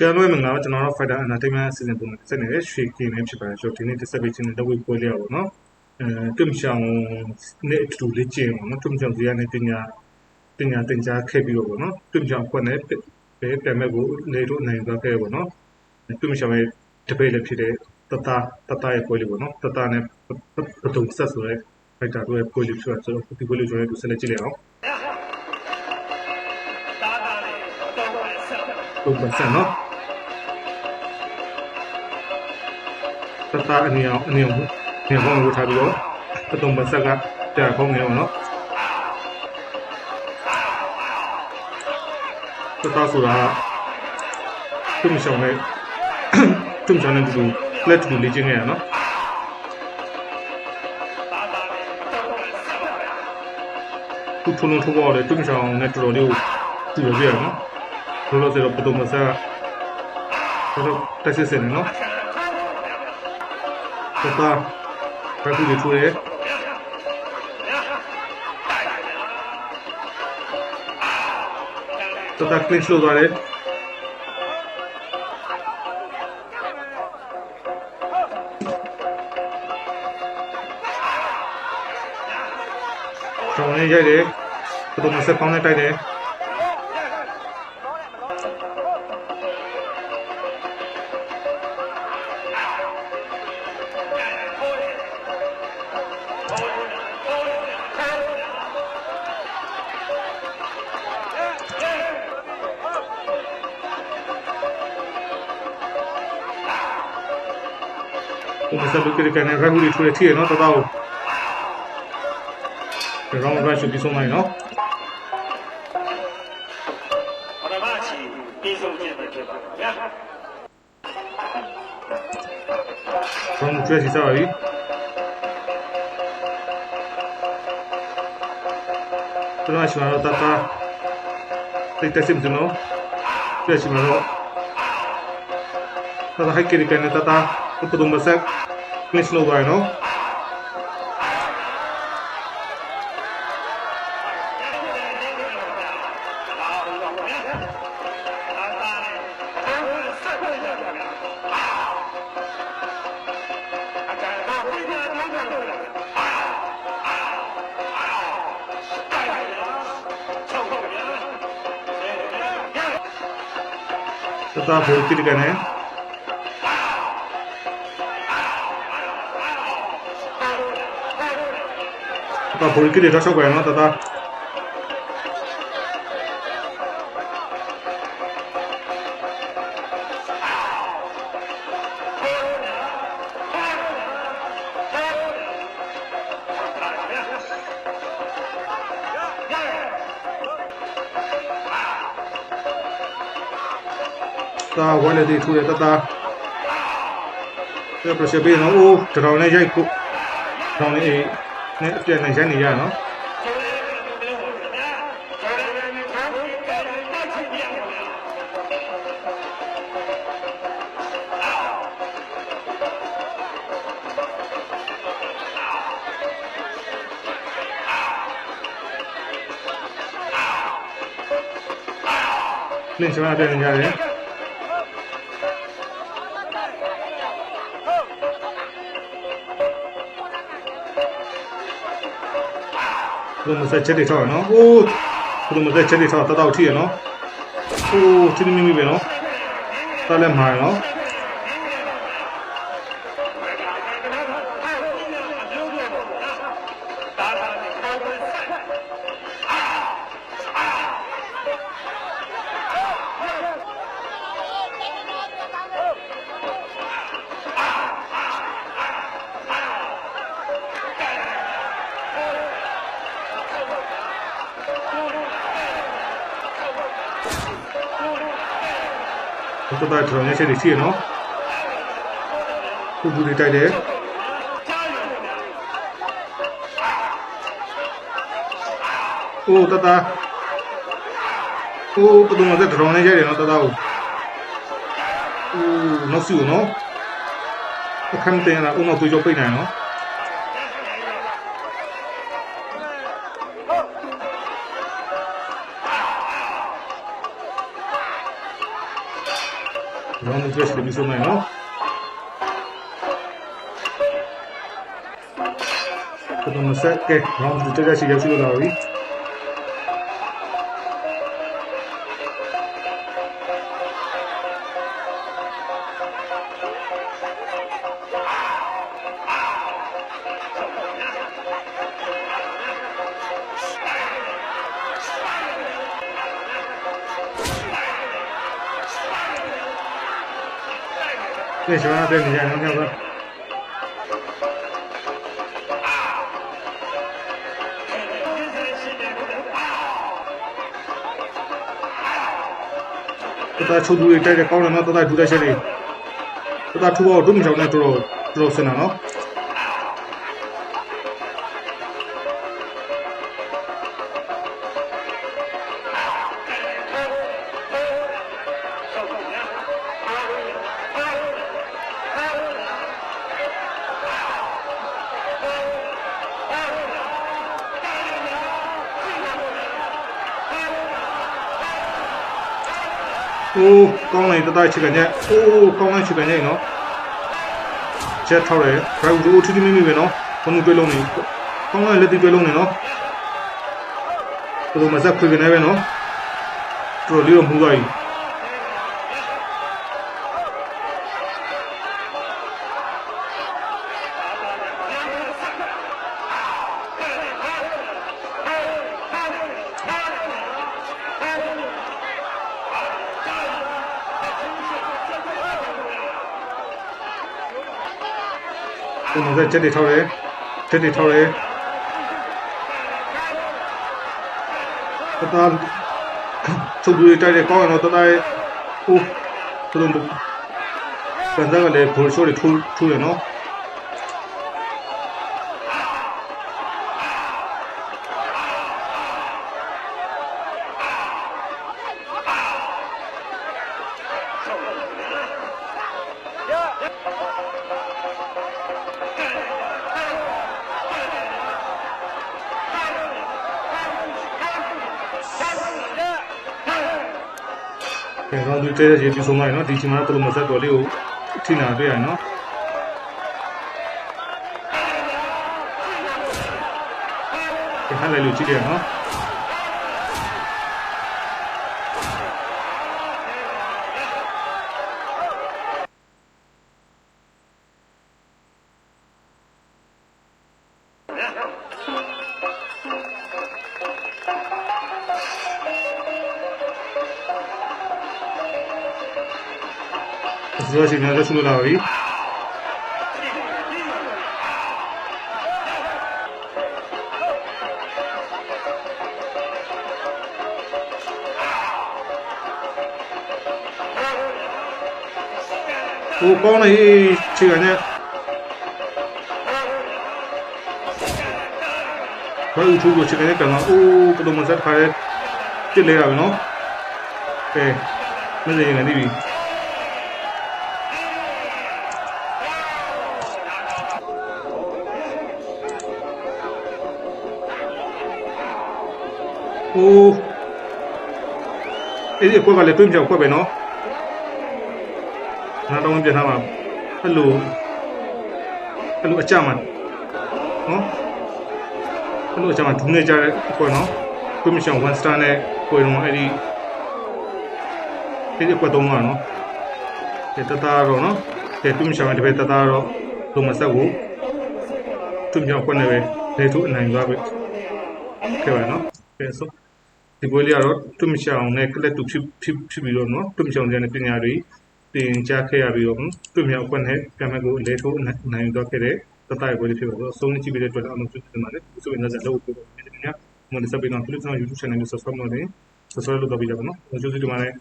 ကဲလို့မင်္ဂလာပါကျွန်တော်တို့ Fighter Entertainment အစီအစဉ်ပုံစံနဲ့ရွှေကင်းနေဖြစ်ပါတယ်ကျွန်တော်ဒီနေ့တက်ဆက်ပေးခြင်းတဲ့ဝေပွဲလေးပါเนาะအဲတွမ်ချောင်နဲ့အတူလေးကျင်းပါเนาะတွမ်ချောင်ဇီယာနဲ့ပညာပညာသင်ကြားခဲ့ပြီးတော့ပေါ့เนาะတွမ်ချောင်ခွက်နဲ့ပဲပြန်မဲ့ကိုလေတို့နိုင်သွားခဲ့ပေါ့เนาะတွမ်ချောင်ရဲ့တပည့်လည်းဖြစ်တဲ့တတတတရဲ့ပွဲလေးပေါ့เนาะတတနဲ့ပတုံဆက်ဆိုတဲ့ Fighter တို့ရဲ့ပွဲလေးဖြစ်တာကျွန်တော်ဒီပွဲလေးကျွန်တော်တို့ဆက်လက်ကြည့်လိုက်အောင်ပုံစံเนาะ သက်သာအနေအောင်အနေအောင်နေဟောင်းကိုထားပြီးတော့အတုံးမဆက်ကကြာဖုံးနေအောင်နော်သက်သာဆိုတာသူ့မရှောင်းနဲ့သူ့မရှောင်းနဲ့ဒီလိုလက်တူလေးချင်းနေရနော်သူထုံထုံထုတ်ရတယ်သူ့မရှောင်းနဲ့တော်တော်လေးကိုသူ့ရပြရနော်ဘလို့ဆိုတော့ပတုံမဆက်ကတော့တိုက်စစ်စစ်နေနော် တတဘယ်သူတွေထူတယ်တတကလစ်လို့သွားတယ်ကျောင်းလေးရိုက်တယ်ဘယ်တော့မှဆ က်ပေါင်းနဲ့တိုက်တယ်ဘုမဆက်လို့ကြတဲ့ကနေရဟူရီထူရထီရနော်တတော်ဒီရောင်းရ Tutulong basag. Clint Snow Garno. तथा भोलती गण है Tidak 볼게 되다 쇼가 안 ကျွဲရှိမှာတော့တတဟိုက်ကြတဲ့ကနေတ င်းချမပြနေကြတယ်ဘုံမဆက်ချက်တွေထောက်ရနော်။အိုးဘုံမဆက်ချက်တွေထောက်တတောက်ထိရနော်။အိုးချင်းမိမိပဲနော်။တားလည်းမှာရနော်။ တော်တော်တော်နဲ့ချက်တွေထိရနော်။ခုဘူးတွေတိုက်တယ်။အိုးတတအိုးဘုံမဆက်တော်နဲ့ရိုက်တယ်နော်တတကို။အိုးနောက်စုနော်။အခမ်းတင်လာဦးနောက်သူကြောပိတ်နိုင်နော်။ round 2 stretch လေးပြီးဆုံးလိုက်နော်ပထမဆက်ကဲ round 2 stretch ရှိရောက် 对，喜欢对你家能跳个。တသားချုပ်သူတွေတိုက်တဲ့ကောင်းတယ်နော်တသားထူတဲ့ချက်တွေတသားထူတော့ဒုမချောင်းနဲ့တော်တော်တော်တော်စင်တာနော် အိုးကောင်းလိုက်တသားချစ်ကညက်အိုးကောင်းလိုက်ချစ်ကညက်နော်ချက်ထောက်တယ် drive ကိုထူးထူးမိမိပဲနော်ဘုံတွေးလုံးနေကောင်းလိုက်လက်တွေးလုံးနေနော်ဘယ်လိုမဆက်ခွေကနေပဲနော်တို့လေးတော့မူသွားပြီ ပုံစံချက်တွေထောက်တယ်ချက်တွေထောက်တယ်တသားချုပ်သူတွေတိုက်တယ်ကောင်းရတော့တသားရဲ့ဟိုဘယ်လိုပန်သားကလည်းဘောရှိုးတွေထိုးထိုးတယ်နော် ကဲတော့ဒီတဲတဲ့ရေပြီးဆုံးလိုက်နော်ဒီချိန်မှာတော့ဘယ်လိုမဆက်တော်လေးကိုထိနာတွေ့ရနော်ကဲဟဲ့လေလို့ကြည့်ရနော်ဆိုတော့ရှင် များလက်ဆုလာပါပြီဟိုကောင်းနေချီကနေဘာလို့သူ့ကိုချီကနေကံတော့အိုးဘယ်လိုမှစက်ခါရဲပြစ်လဲရပြီနော်ကဲမင်းလ ဟိုအဲ့ဒီအကွက်ကလည်းတွင်းပြောက်ကွက်ပဲနော်ငါတော့ပြန်ထားမှာအဲ့လိုအဲ့လိုအကြမှာနော်အဲ့လိုအကြမှာဒူးနေကြတဲ့အကွက်နော်တွင်းပြောက်1 star နဲ့ကိုယ်တော့အဲ့ဒီအဲ့ဒီအကွက်တော့မှာနော်ဒီတသားတော့နော်ဒီတွင်းပြောက်တပည့်တသားတော့လုံးမဆက်ဘူးတွင်းပြောက်ကွက်နဲ့ပဲလေထုအနိုင်သွားပြီခဲ့ပါနော်ကဲဆို ဒီပွဲလေးကတော့တွမချောင်နဲ့ကလပ်တူဖြစ်ဖြစ်ဖြစ်ပြီးတော့နော်တွမချောင်ကျန်တဲ့ပညာတွေသင်ကြားခဲ့ရပြီးတော့တွမြောက်ကွက်နဲ့ကံမဲ့ကိုအလဲထိုးနိုင်တော့ခဲ့တဲ့တတိုက်ပွဲလေးဖြစ်ပါတော့အဆုံးကြည့်ပြီးတဲ့အတွက်အမှန်ဖြစ်တယ်မှာလေဆိုရင်လည်းလောက်ပို့ပါတယ်ခင်ဗျာမွန်စပင်းတော့ဖိလစ်ပိုင် YouTube channel ကို subscribe လုပ်နေ subscribe လုပ်တော့ပြကြပါနော်ကျေးဇူးတင်ပါတယ်